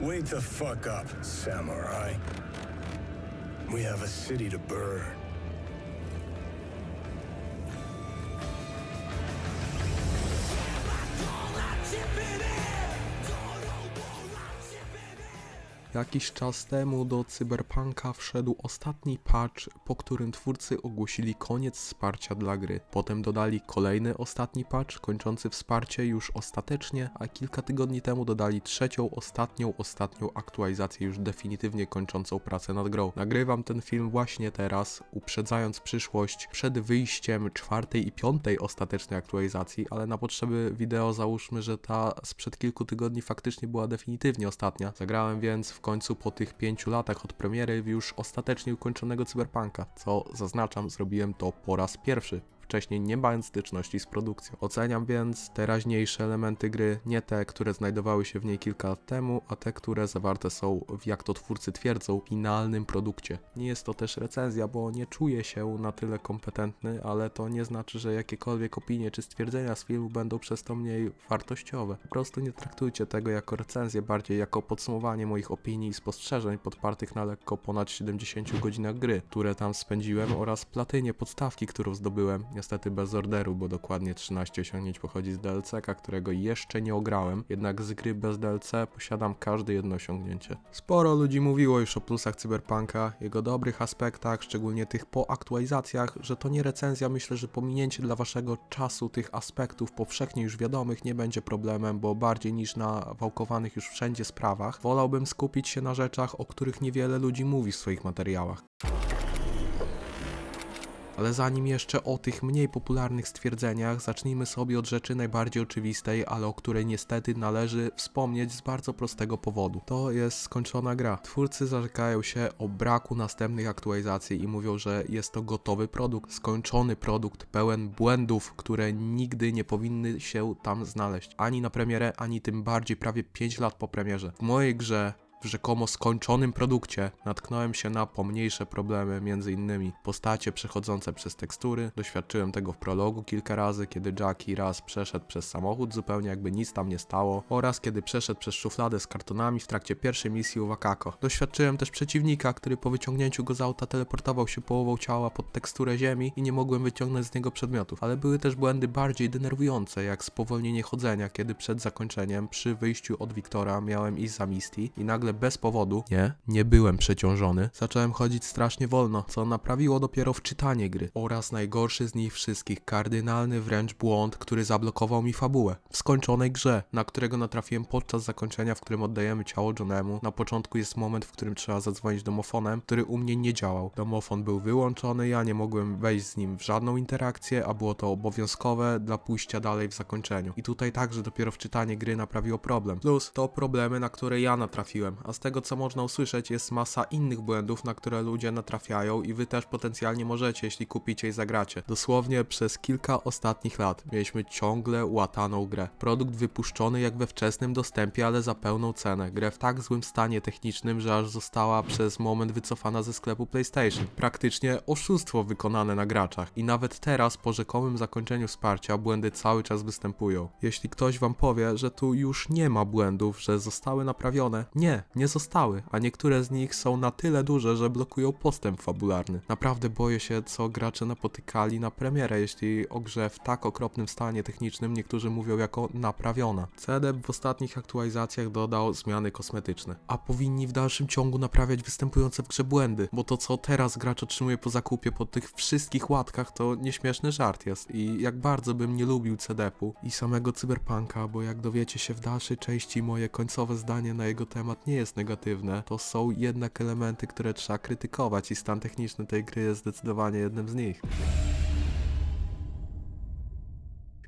Wait the fuck up, samurai. We have a city to burn. Jakiś czas temu do Cyberpunka wszedł ostatni patch, po którym twórcy ogłosili koniec wsparcia dla gry. Potem dodali kolejny ostatni patch, kończący wsparcie już ostatecznie, a kilka tygodni temu dodali trzecią, ostatnią, ostatnią aktualizację, już definitywnie kończącą pracę nad grą. Nagrywam ten film właśnie teraz, uprzedzając przyszłość przed wyjściem czwartej i piątej ostatecznej aktualizacji, ale na potrzeby wideo załóżmy, że ta sprzed kilku tygodni faktycznie była definitywnie ostatnia. Zagrałem więc w końcu po tych pięciu latach od premiery już ostatecznie ukończonego Cyberpunka, co zaznaczam, zrobiłem to po raz pierwszy. Wcześniej nie mając styczności z produkcją. Oceniam więc teraźniejsze elementy gry, nie te, które znajdowały się w niej kilka lat temu, a te, które zawarte są w, jak to twórcy twierdzą, finalnym produkcie. Nie jest to też recenzja, bo nie czuję się na tyle kompetentny, ale to nie znaczy, że jakiekolwiek opinie czy stwierdzenia z filmu będą przez to mniej wartościowe. Po prostu nie traktujcie tego jako recenzję, bardziej jako podsumowanie moich opinii i spostrzeżeń podpartych na lekko ponad 70 godzinach gry, które tam spędziłem oraz platynie podstawki, którą zdobyłem, niestety bez orderu, bo dokładnie 13 osiągnięć pochodzi z DLC-ka, którego jeszcze nie ograłem, jednak z gry bez DLC posiadam każde jedno osiągnięcie. Sporo ludzi mówiło już o plusach Cyberpunka, jego dobrych aspektach, szczególnie tych po aktualizacjach, że to nie recenzja, myślę, że pominięcie dla waszego czasu tych aspektów powszechnie już wiadomych nie będzie problemem, bo bardziej niż na wałkowanych już wszędzie sprawach, wolałbym skupić się na rzeczach, o których niewiele ludzi mówi w swoich materiałach. Ale zanim jeszcze o tych mniej popularnych stwierdzeniach, zacznijmy sobie od rzeczy najbardziej oczywistej, ale o której niestety należy wspomnieć z bardzo prostego powodu. To jest skończona gra. Twórcy zarzekają się o braku następnych aktualizacji i mówią, że jest to gotowy produkt, skończony produkt, pełen błędów, które nigdy nie powinny się tam znaleźć. Ani na premierę, ani tym bardziej prawie 5 lat po premierze. W mojej grze rzekomo skończonym produkcie natknąłem się na pomniejsze problemy, innymi postacie przechodzące przez tekstury. Doświadczyłem tego w prologu kilka razy, kiedy Jackie raz przeszedł przez samochód zupełnie jakby nic tam nie stało oraz kiedy przeszedł przez szufladę z kartonami w trakcie pierwszej misji u Wakako. Doświadczyłem też przeciwnika, który po wyciągnięciu go z auta teleportował się połową ciała pod teksturę ziemi i nie mogłem wyciągnąć z niego przedmiotów. Ale były też błędy bardziej denerwujące, jak spowolnienie chodzenia, kiedy przed zakończeniem przy wyjściu od Wiktora miałem iść za Misty i nagle bez powodu, nie, nie byłem przeciążony, zacząłem chodzić strasznie wolno, co naprawiło dopiero wczytanie gry. Oraz najgorszy z nich wszystkich, kardynalny wręcz błąd, który zablokował mi fabułę. W skończonej grze, na którego natrafiłem podczas zakończenia, w którym oddajemy ciało Johnemu, na początku jest moment, w którym trzeba zadzwonić domofonem, który u mnie nie działał. Domofon był wyłączony, ja nie mogłem wejść z nim w żadną interakcję, a było to obowiązkowe dla pójścia dalej w zakończeniu. I tutaj także dopiero wczytanie gry naprawiło problem. Plus to problemy, na które ja natrafiłem, a z tego co można usłyszeć jest masa innych błędów, na które ludzie natrafiają i wy też potencjalnie możecie, jeśli kupicie i zagracie. Dosłownie przez kilka ostatnich lat mieliśmy ciągle łataną grę. Produkt wypuszczony jak we wczesnym dostępie, ale za pełną cenę. Grę w tak złym stanie technicznym, że aż została przez moment wycofana ze sklepu PlayStation. Praktycznie oszustwo wykonane na graczach. I nawet teraz, po rzekomym zakończeniu wsparcia, błędy cały czas występują. Jeśli ktoś wam powie, że tu już nie ma błędów, że zostały naprawione, nie, nie zostały, a niektóre z nich są na tyle duże, że blokują postęp fabularny. Naprawdę boję się, co gracze napotykali na premierę, jeśli o grze w tak okropnym stanie technicznym niektórzy mówią jako naprawiona. CDEP w ostatnich aktualizacjach dodał zmiany kosmetyczne, a powinni w dalszym ciągu naprawiać występujące w grze błędy, bo to co teraz gracz otrzymuje po zakupie po tych wszystkich łatkach to nieśmieszny żart jest i jak bardzo bym nie lubił CDEP-u i samego Cyberpunka, bo jak dowiecie się w dalszej części moje końcowe zdanie na jego temat nie jest negatywne, to są jednak elementy, które trzeba krytykować i stan techniczny tej gry jest zdecydowanie jednym z nich.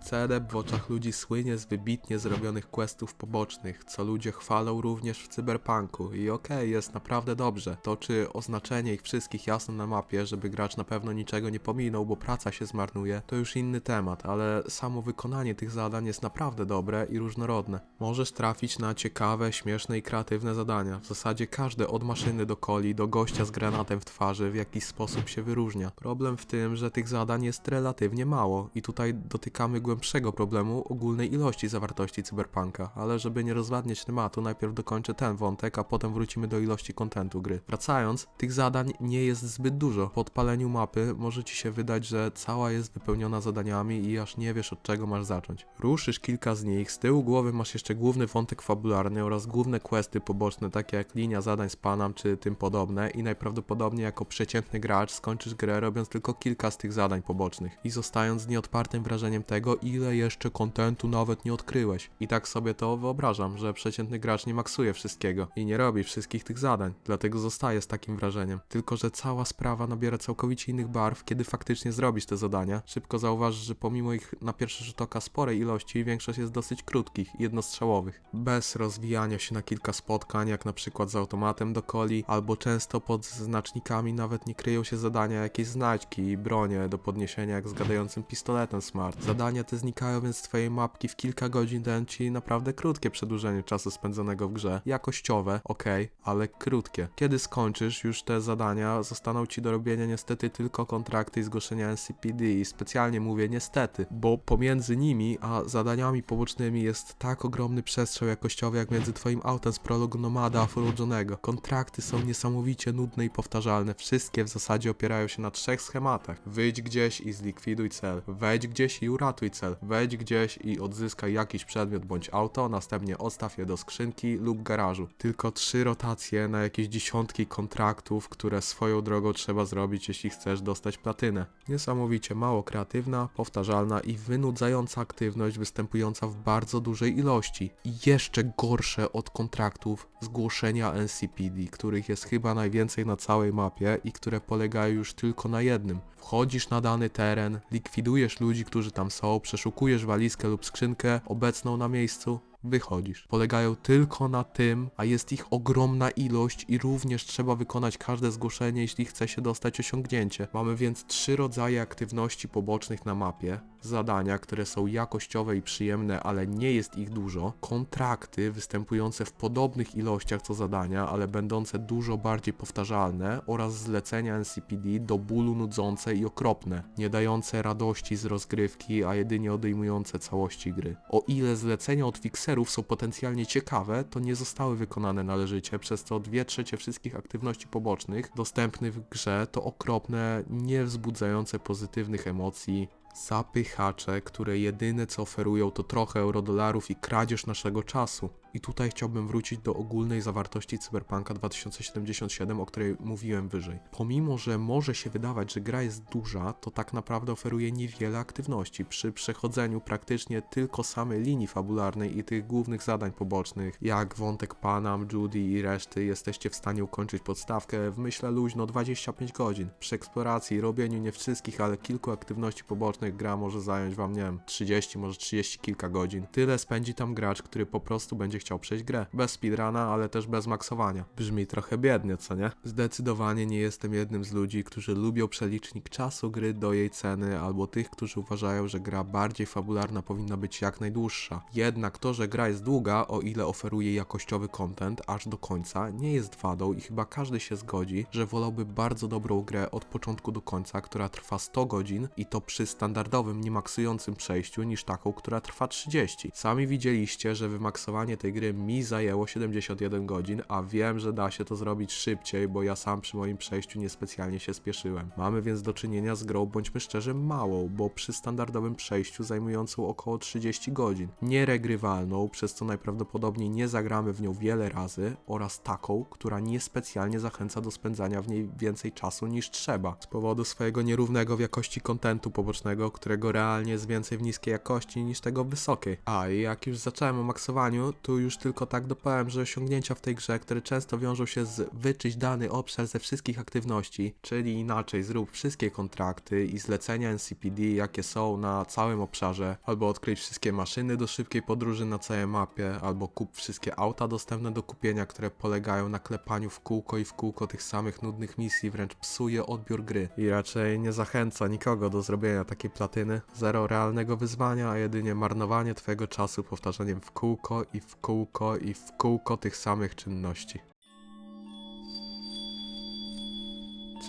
CDEP w oczach ludzi słynie z wybitnie zrobionych questów pobocznych, co ludzie chwalą również w cyberpunku i okej, jest naprawdę dobrze. To czy oznaczenie ich wszystkich jasno na mapie, żeby gracz na pewno niczego nie pominął, bo praca się zmarnuje, to już inny temat, ale samo wykonanie tych zadań jest naprawdę dobre i różnorodne. Możesz trafić na ciekawe, śmieszne i kreatywne zadania. W zasadzie każde od maszyny do coli, do gościa z granatem w twarzy w jakiś sposób się wyróżnia. Problem w tym, że tych zadań jest relatywnie mało i tutaj dotykamy głębszego problemu ogólnej ilości zawartości cyberpunka, ale żeby nie rozwadniać tematu, najpierw dokończę ten wątek, a potem wrócimy do ilości kontentu gry. Wracając, tych zadań nie jest zbyt dużo. Po odpaleniu mapy może ci się wydać, że cała jest wypełniona zadaniami i aż nie wiesz od czego masz zacząć. Ruszysz kilka z nich, z tyłu głowy masz jeszcze główny wątek fabularny oraz główne questy poboczne, takie jak linia zadań z Panam czy tym podobne i najprawdopodobniej jako przeciętny gracz skończysz grę robiąc tylko kilka z tych zadań pobocznych i zostając z nieodpartym wrażeniem tego, ile jeszcze kontentu nawet nie odkryłeś. I tak sobie to wyobrażam, że przeciętny gracz nie maksuje wszystkiego i nie robi wszystkich tych zadań, dlatego zostaje z takim wrażeniem. Tylko, że cała sprawa nabiera całkowicie innych barw, kiedy faktycznie zrobisz te zadania. Szybko zauważysz, że pomimo ich na pierwszy rzut oka sporej ilości, większość jest dosyć krótkich jednostrzałowych. Bez rozwijania się na kilka spotkań, jak na przykład z automatem do coli, albo często pod znacznikami nawet nie kryją się zadania jakieś znajdźki i bronie do podniesienia jak z gadającym pistoletem smart. Zadania te znikają więc z twojej mapki w kilka godzin dają ci naprawdę krótkie przedłużenie czasu spędzonego w grze. Jakościowe, okej, ale krótkie. Kiedy skończysz już te zadania, zostaną ci do robienia niestety tylko kontrakty i zgłoszenia NCPD i specjalnie mówię niestety, bo pomiędzy nimi a zadaniami pobocznymi jest tak ogromny przestrzał jakościowy jak między twoim autem z prologu Nomada a Full Johnego. Kontrakty są niesamowicie nudne i powtarzalne. Wszystkie w zasadzie opierają się na trzech schematach. Wyjdź gdzieś i zlikwiduj cel. Wejdź gdzieś i uratuj cel. Wejdź gdzieś i odzyskaj jakiś przedmiot bądź auto, następnie odstaw je do skrzynki lub garażu. Tylko trzy rotacje na jakieś dziesiątki kontraktów, które swoją drogą trzeba zrobić, jeśli chcesz dostać platynę. Niesamowicie mało kreatywna, powtarzalna i wynudzająca aktywność występująca w bardzo dużej ilości. I jeszcze gorsze od kontraktów zgłoszenia NCPD, których jest chyba najwięcej na całej mapie i które polegają już tylko na jednym. Wchodzisz na dany teren, likwidujesz ludzi, którzy tam są, przeszukujesz walizkę lub skrzynkę obecną na miejscu, wychodzisz. Polegają tylko na tym, a jest ich ogromna ilość i również trzeba wykonać każde zgłoszenie, jeśli chce się dostać osiągnięcie. Mamy więc trzy rodzaje aktywności pobocznych na mapie. Zadania, które są jakościowe i przyjemne, ale nie jest ich dużo. Kontrakty występujące w podobnych ilościach co zadania, ale będące dużo bardziej powtarzalne oraz zlecenia NCPD do bólu nudzące i okropne, nie dające radości z rozgrywki, a jedynie odejmujące całości gry. O ile zlecenia od są potencjalnie ciekawe, to nie zostały wykonane należycie, przez co dwie trzecie wszystkich aktywności pobocznych dostępnych w grze to okropne, nie wzbudzające pozytywnych emocji zapychacze, które jedyne co oferują to trochę eurodolarów i kradzież naszego czasu. I tutaj chciałbym wrócić do ogólnej zawartości Cyberpunka 2077, o której mówiłem wyżej. Pomimo, że może się wydawać, że gra jest duża, to tak naprawdę oferuje niewiele aktywności. Przy przechodzeniu praktycznie tylko samej linii fabularnej i tych głównych zadań pobocznych, jak wątek Panam, Judy i reszty, jesteście w stanie ukończyć podstawkę w myślę luźno 25 godzin. Przy eksploracji i robieniu nie wszystkich, ale kilku aktywności pobocznych gra może zająć wam, nie wiem, 30, może 30 kilka godzin. Tyle spędzi tam gracz, który po prostu będzie chciał przejść grę. Bez speedruna, ale też bez maksowania. Brzmi trochę biednie, co nie? Zdecydowanie nie jestem jednym z ludzi, którzy lubią przelicznik czasu gry do jej ceny, albo tych, którzy uważają, że gra bardziej fabularna powinna być jak najdłuższa. Jednak to, że gra jest długa, o ile oferuje jakościowy content aż do końca, nie jest wadą i chyba każdy się zgodzi, że wolałby bardzo dobrą grę od początku do końca, która trwa 100 godzin i to przy standardowym, niemaksującym przejściu, niż taką, która trwa 30. Sami widzieliście, że wymaksowanie tej gry mi zajęło 71 godzin, a wiem, że da się to zrobić szybciej, bo ja sam przy moim przejściu niespecjalnie się spieszyłem. Mamy więc do czynienia z grą, bądźmy szczerzy, małą, bo przy standardowym przejściu zajmującą około 30 godzin. Nieregrywalną, przez co najprawdopodobniej nie zagramy w nią wiele razy, oraz taką, która niespecjalnie zachęca do spędzania w niej więcej czasu niż trzeba, z powodu swojego nierównego w jakości kontentu pobocznego, którego realnie jest więcej w niskiej jakości niż tego wysokiej. A i jak już zacząłem o maksowaniu, to już tylko tak dopowiem, że osiągnięcia w tej grze, które często wiążą się z wyczyść dany obszar ze wszystkich aktywności, czyli inaczej zrób wszystkie kontrakty i zlecenia NCPD, jakie są na całym obszarze, albo odkryj wszystkie maszyny do szybkiej podróży na całej mapie, albo kup wszystkie auta dostępne do kupienia, które polegają na klepaniu w kółko i w kółko tych samych nudnych misji, wręcz psuje odbiór gry i raczej nie zachęca nikogo do zrobienia takiej platyny. Zero realnego wyzwania, a jedynie marnowanie twojego czasu powtarzaniem w kółko i w kółko i w kółko tych samych czynności.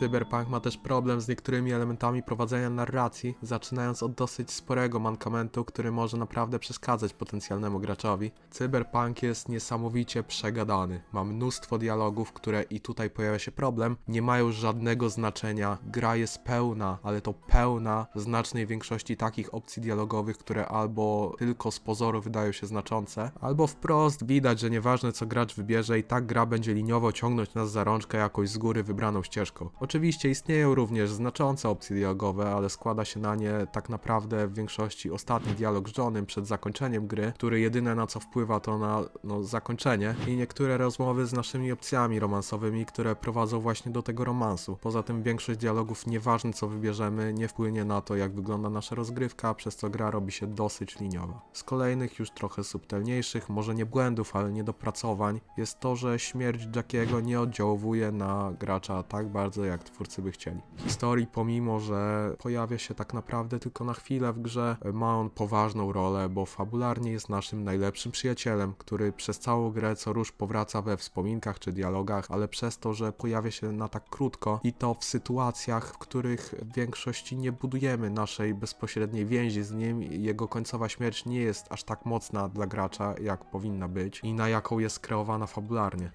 Cyberpunk ma też problem z niektórymi elementami prowadzenia narracji, zaczynając od dosyć sporego mankamentu, który może naprawdę przeszkadzać potencjalnemu graczowi. Cyberpunk jest niesamowicie przegadany. Ma mnóstwo dialogów, które i tutaj pojawia się problem, nie mają żadnego znaczenia. Gra jest pełna, ale to pełna znacznej większości takich opcji dialogowych, które albo tylko z pozoru wydają się znaczące, albo wprost widać, że nieważne co gracz wybierze i tak gra będzie liniowo ciągnąć nas za rączkę jakoś z góry wybraną ścieżką. Oczywiście istnieją również znaczące opcje dialogowe, ale składa się na nie tak naprawdę w większości ostatni dialog z Johnem przed zakończeniem gry, który jedyne na co wpływa to na no, zakończenie i niektóre rozmowy z naszymi opcjami romansowymi, które prowadzą właśnie do tego romansu. Poza tym większość dialogów, nieważne co wybierzemy, nie wpłynie na to jak wygląda nasza rozgrywka, przez co gra robi się dosyć liniowa. Z kolejnych już trochę subtelniejszych, może nie błędów, ale niedopracowań, jest to, że śmierć Jackiego nie oddziałuje na gracza tak bardzo, jak twórcy by chcieli. Historii, pomimo, że pojawia się tak naprawdę tylko na chwilę w grze, ma on poważną rolę, bo fabularnie jest naszym najlepszym przyjacielem, który przez całą grę co rusz powraca we wspominkach czy dialogach, ale przez to, że pojawia się na tak krótko i to w sytuacjach, w których w większości nie budujemy naszej bezpośredniej więzi z nim, jego końcowa śmierć nie jest aż tak mocna dla gracza, jak powinna być i na jaką jest kreowana fabularnie.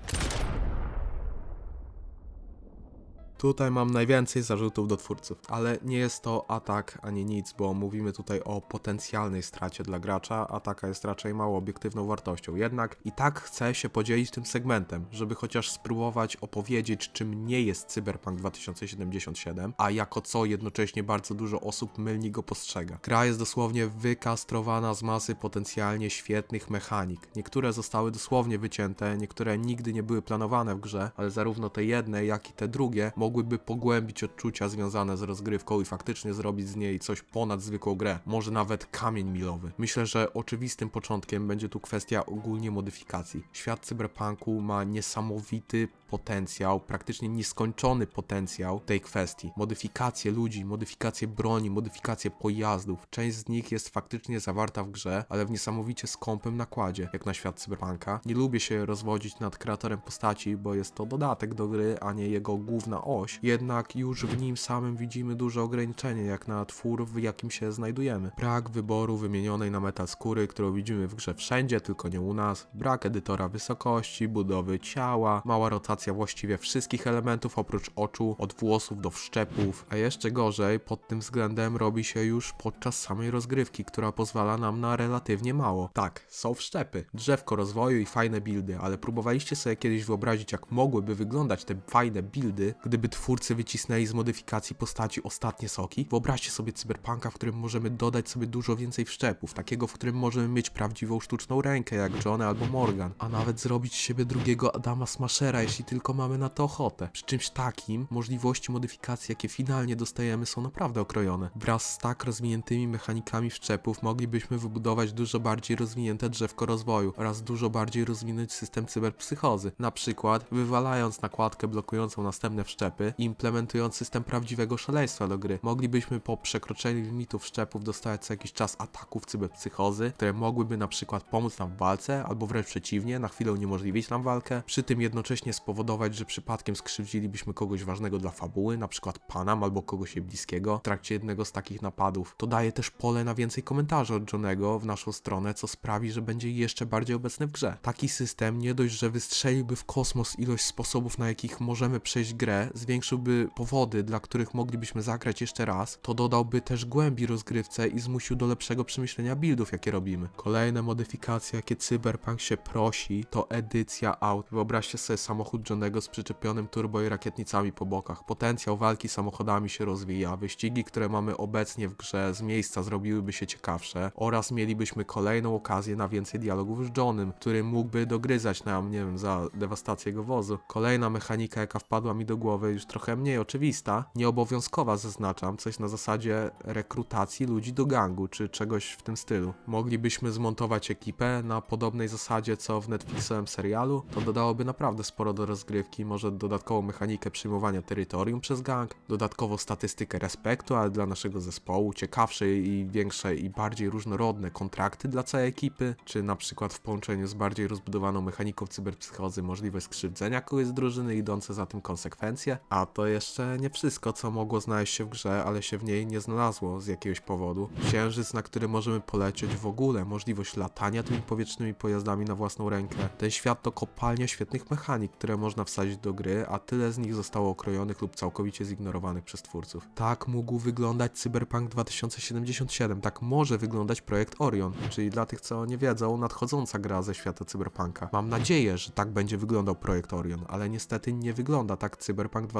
Tutaj mam najwięcej zarzutów do twórców, ale nie jest to atak ani nic, bo mówimy tutaj o potencjalnej stracie dla gracza, a taka jest raczej mało obiektywną wartością. Jednak i tak chcę się podzielić tym segmentem, żeby chociaż spróbować opowiedzieć, czym nie jest Cyberpunk 2077, a jako co jednocześnie bardzo dużo osób mylnie go postrzega. Gra jest dosłownie wykastrowana z masy potencjalnie świetnych mechanik. Niektóre zostały dosłownie wycięte, niektóre nigdy nie były planowane w grze, ale zarówno te jedne, jak i te drugie mogłyby pogłębić odczucia związane z rozgrywką i faktycznie zrobić z niej coś ponad zwykłą grę, może nawet kamień milowy. Myślę, że oczywistym początkiem będzie tu kwestia ogólnie modyfikacji. Świat cyberpunku ma niesamowity potencjał, praktycznie nieskończony potencjał tej kwestii. Modyfikacje ludzi, modyfikacje broni, modyfikacje pojazdów. Część z nich jest faktycznie zawarta w grze, ale w niesamowicie skąpym nakładzie, jak na świat cyberpunka. Nie lubię się rozwodzić nad kreatorem postaci, bo jest to dodatek do gry, a nie jego główna oś. Jednak już w nim samym widzimy duże ograniczenie, jak na twór, w jakim się znajdujemy. Brak wyboru wymienionej na metal skóry, którą widzimy w grze wszędzie, tylko nie u nas. Brak edytora wysokości, budowy ciała, mała rotacja właściwie wszystkich elementów oprócz oczu, od włosów do wszczepów, a jeszcze gorzej pod tym względem robi się już podczas samej rozgrywki, która pozwala nam na relatywnie mało. Tak, są wszczepy, drzewko rozwoju i fajne buildy, ale próbowaliście sobie kiedyś wyobrazić, jak mogłyby wyglądać te fajne buildy, gdyby twórcy wycisnęli z modyfikacji postaci ostatnie soki? Wyobraźcie sobie cyberpunka, w którym możemy dodać sobie dużo więcej wszczepów, takiego, w którym możemy mieć prawdziwą sztuczną rękę, jak John albo Morgan, a nawet zrobić z siebie drugiego Adama Smashera, jeśli tylko mamy na to ochotę. Przy czymś takim możliwości modyfikacji, jakie finalnie dostajemy, są naprawdę okrojone. Wraz z tak rozwiniętymi mechanikami wszczepów moglibyśmy wybudować dużo bardziej rozwinięte drzewko rozwoju oraz dużo bardziej rozwinąć system cyberpsychozy. Na przykład wywalając nakładkę blokującą następne wszczepy i implementując system prawdziwego szaleństwa do gry. Moglibyśmy po przekroczeniu limitów wszczepów dostawać co jakiś czas ataków cyberpsychozy, które mogłyby na przykład pomóc nam w walce, albo wręcz przeciwnie, na chwilę uniemożliwić nam walkę, przy tym jednocześnie spowodować, że przypadkiem skrzywdzilibyśmy kogoś ważnego dla fabuły, na przykład Panam albo kogoś jej bliskiego w trakcie jednego z takich napadów. To daje też pole na więcej komentarzy od Johnego w naszą stronę, co sprawi, że będzie jeszcze bardziej obecny w grze. Taki system nie dość, że wystrzeliłby w kosmos ilość sposobów, na jakich możemy przejść grę, zwiększyłby powody, dla których moglibyśmy zagrać jeszcze raz, to dodałby też głębi rozgrywce i zmusił do lepszego przemyślenia buildów, jakie robimy. Kolejne modyfikacje, jakie Cyberpunk się prosi, to edycja aut. Wyobraźcie sobie samochód Johnego z przyczepionym turbo i rakietnicami po bokach. Potencjał walki samochodami się rozwija, wyścigi, które mamy obecnie w grze z miejsca zrobiłyby się ciekawsze oraz mielibyśmy kolejną okazję na więcej dialogów z Johnem, który mógłby dogryzać nam, nie wiem, za dewastację jego wozu. Kolejna mechanika, jaka wpadła mi do głowy, już trochę mniej oczywista, nieobowiązkowa zaznaczam, coś na zasadzie rekrutacji ludzi do gangu, czy czegoś w tym stylu. Moglibyśmy zmontować ekipę na podobnej zasadzie, co w Netflixowym serialu, to dodałoby naprawdę sporo do rozgrywki, może dodatkową mechanikę przyjmowania terytorium przez gang, dodatkowo statystykę respektu, ale dla naszego zespołu, ciekawsze i większe i bardziej różnorodne kontrakty dla całej ekipy, czy na przykład w połączeniu z bardziej rozbudowaną mechaniką cyberpsychozy możliwość skrzywdzenia kogoś z drużyny, idące za tym konsekwencje. A to jeszcze nie wszystko, co mogło znaleźć się w grze, ale się w niej nie znalazło z jakiegoś powodu. Księżyc, na który możemy polecieć w ogóle, możliwość latania tymi powietrznymi pojazdami na własną rękę. Ten świat to kopalnia świetnych mechanik, które można wsadzić do gry, a tyle z nich zostało okrojonych lub całkowicie zignorowanych przez twórców. Tak mógł wyglądać Cyberpunk 2077, tak może wyglądać projekt Orion, czyli dla tych, co nie wiedzą, nadchodząca gra ze świata Cyberpunka. Mam nadzieję, że tak będzie wyglądał projekt Orion, ale niestety nie wygląda tak Cyberpunk 2077.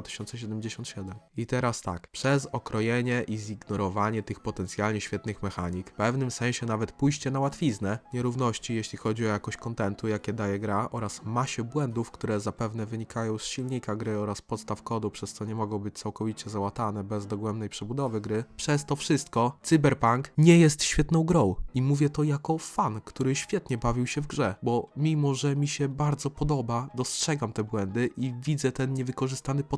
I teraz tak, przez okrojenie i zignorowanie tych potencjalnie świetnych mechanik, w pewnym sensie nawet pójście na łatwiznę, nierówności jeśli chodzi o jakość kontentu, jakie daje gra oraz masie błędów, które zapewne wynikają z silnika gry oraz podstaw kodu, przez co nie mogą być całkowicie załatane bez dogłębnej przebudowy gry, przez to wszystko Cyberpunk nie jest świetną grą. I mówię to jako fan, który świetnie bawił się w grze, bo mimo, że mi się bardzo podoba, dostrzegam te błędy i widzę ten niewykorzystany potencjał.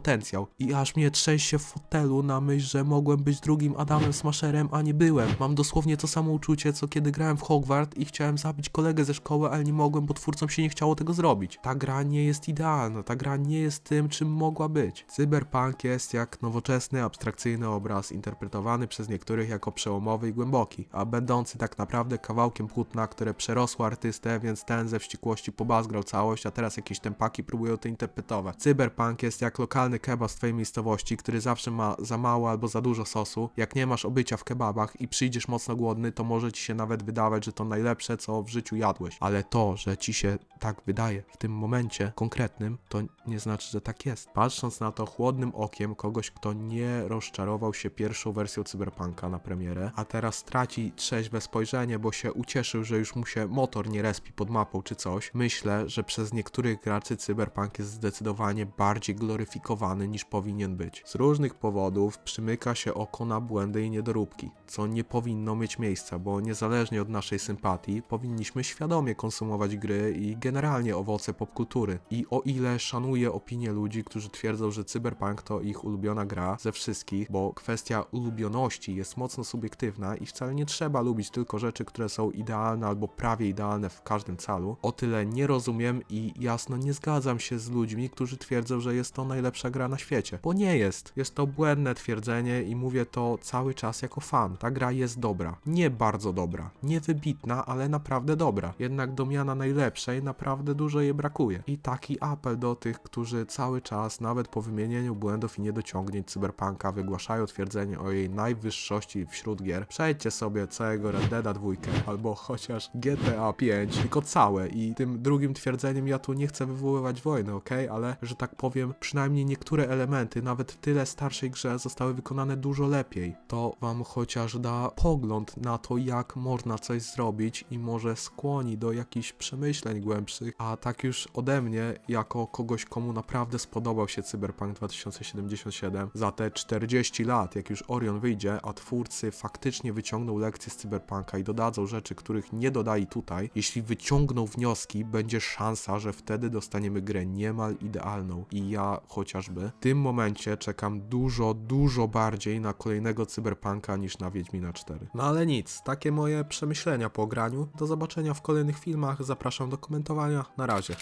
I aż mnie trzęsie w fotelu na myśl, że mogłem być drugim Adamem Smasherem, a nie byłem. Mam dosłownie to samo uczucie, co kiedy grałem w Hogwart i chciałem zabić kolegę ze szkoły, ale nie mogłem, bo twórcom się nie chciało tego zrobić. Ta gra nie jest idealna, ta gra nie jest tym, czym mogła być. Cyberpunk jest jak nowoczesny, abstrakcyjny obraz, interpretowany przez niektórych jako przełomowy i głęboki, a będący tak naprawdę kawałkiem płótna, które przerosło artystę, więc ten ze wściekłości pobazgrał całość, a teraz jakieś tempaki próbują to interpretować. Cyberpunk jest jak lokalny kebab z twojej miejscowości, który zawsze ma za mało albo za dużo sosu. Jak nie masz obycia w kebabach i przyjdziesz mocno głodny, to może ci się nawet wydawać, że to najlepsze, co w życiu jadłeś. Ale to, że ci się tak wydaje w tym momencie konkretnym, to nie znaczy, że tak jest. Patrząc na to chłodnym okiem kogoś, kto nie rozczarował się pierwszą wersją Cyberpunka na premierę, a teraz traci trzeźwe spojrzenie, bo się ucieszył, że już mu się motor nie respi pod mapą czy coś, myślę, że przez niektórych graczy Cyberpunk jest zdecydowanie bardziej gloryfikowany niż powinien być. Z różnych powodów przymyka się oko na błędy i niedoróbki, co nie powinno mieć miejsca, bo niezależnie od naszej sympatii, powinniśmy świadomie konsumować gry i generalnie owoce popkultury. I o ile szanuję opinię ludzi, którzy twierdzą, że Cyberpunk to ich ulubiona gra ze wszystkich, bo kwestia ulubioności jest mocno subiektywna i wcale nie trzeba lubić tylko rzeczy, które są idealne albo prawie idealne w każdym calu, o tyle nie rozumiem i jasno nie zgadzam się z ludźmi, którzy twierdzą, że jest to najlepsza gra na świecie, bo nie jest. Jest to błędne twierdzenie i mówię to cały czas jako fan. Ta gra jest dobra. Nie bardzo dobra. Nie wybitna, ale naprawdę dobra. Jednak do miana najlepszej naprawdę dużo jej brakuje. I taki apel do tych, którzy cały czas, nawet po wymienieniu błędów i niedociągnięć Cyberpunka, wygłaszają twierdzenie o jej najwyższości wśród gier. Przejdźcie sobie całego Red Deada 2 albo chociaż GTA 5, tylko całe i tym drugim twierdzeniem ja tu nie chcę wywoływać wojny, ok? Ale, że tak powiem, przynajmniej niektóre elementy, nawet w tyle starszej grze, zostały wykonane dużo lepiej. To wam chociaż da pogląd na to, jak można coś zrobić i może skłoni do jakichś przemyśleń głębszych, a tak już ode mnie, jako kogoś, komu naprawdę spodobał się Cyberpunk 2077, za te 40 lat, jak już Orion wyjdzie, a twórcy faktycznie wyciągną lekcje z Cyberpunka i dodadzą rzeczy, których nie dodali tutaj, jeśli wyciągną wnioski, będzie szansa, że wtedy dostaniemy grę niemal idealną. I ja chociażby w tym momencie czekam dużo, dużo bardziej na kolejnego Cyberpunka niż na Wiedźmina 4. No ale nic, takie moje przemyślenia po graniu. Do zobaczenia w kolejnych filmach, zapraszam do komentowania. Na razie.